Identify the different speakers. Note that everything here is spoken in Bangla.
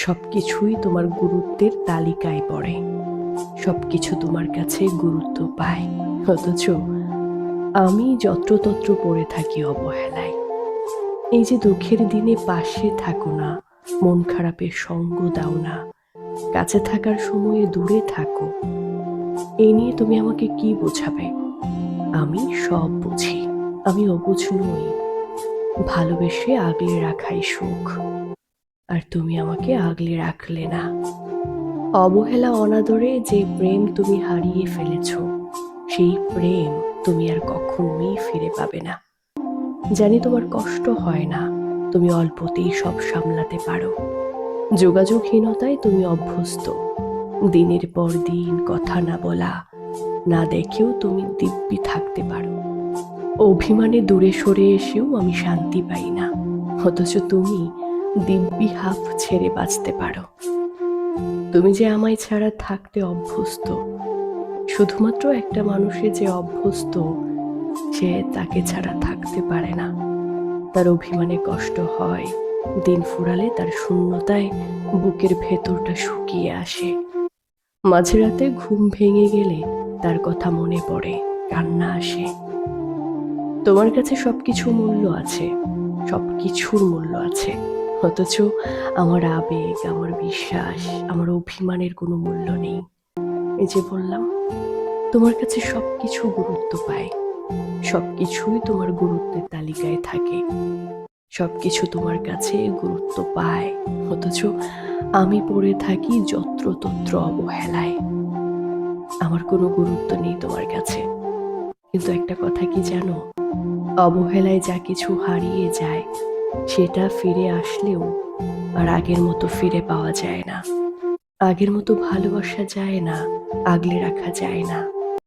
Speaker 1: সব কিছুই তোমার গুরুত্বের তালিকায় পড়ে। সব কিছু তোমার কাছে গুরুত্ব পায়। অথচ আমি যত্রতত্র পড়ে থাকি অবহেলায়। এই যে দুঃখের দিনে পাশে থাকো না, মন খারাপের সঙ্গ দাও না, কাছে থাকার সময়ে দূরে থাকো। এই নিয়ে তুমি আমাকে কি বোঝাবে? আমি সব বুঝি। আমি অবুঝ নই। ভালোবেসে আগলে রাখাই সুখ। আর তুমি আমাকে আগলে রাখলে না। অবহেলা অনাদরে যে প্রেম তুমি হারিয়ে ফেলেছ, সেই প্রেম তুমি আর কখনোই ফিরে পাবে না। জানি তোমার কষ্ট হয় না, তুমি অল্পতেই সব সামলাতে পারো। যোগাযোগহীনতায় তুমি অভ্যস্ত, দিনের পর দিন কথা না বলা, না দেখেও তুমি দিব্যি থাকতে পারো। অভিমানে দূরে সরে এসেও আমি শান্তি পাই না, অথচ তুমি দিব্যি হাফ ছেড়ে বাঁচতে পারো। তুমি যে আমায় ছাড়া থাকতে অভ্যস্ত, শুধুমাত্র একটা মানুষে যে অভ্যস্ত, সে তাকে ছাড়া থাকতে পারে না। তার অভিমানে কষ্ট হয়, দিন ফুরালে তার শূন্যতায় বুকের ভেতরটা শুকিয়ে আসে। মাঝরাতে ঘুম ভেঙে গেলে তার কথা মনে পড়ে, কান্না আসে। তোমার কাছে সবকিছু মূল্য আছে, সবকিছুর মূল্য আছে। অথচ আমার আবেগ, আমার বিশ্বাস, আমার অভিমানের কোনো মূল্য নেই। এই যে বললাম, তোমার কাছে সবকিছু গুরুত্ব পায়। সবকিছুই তোমার গুরুত্বের তালিকায় থাকে। সবকিছু তোমার কাছে গুরুত্ব পায়। অথচ আমি পড়ে থাকি যত্রতত্র অবহেলায়। আমার কোনো গুরুত্ব নেই তোমার কাছে। কিন্তু একটা কথা কি জানো? অবহেলায় যা কিছু হারিয়ে যায় সেটা ফিরে আসলেও আর আগের মতো ফিরে পাওয়া যায় না। আগের মতো ভালোবাসা যায় না, আগলে রাখা যায় না।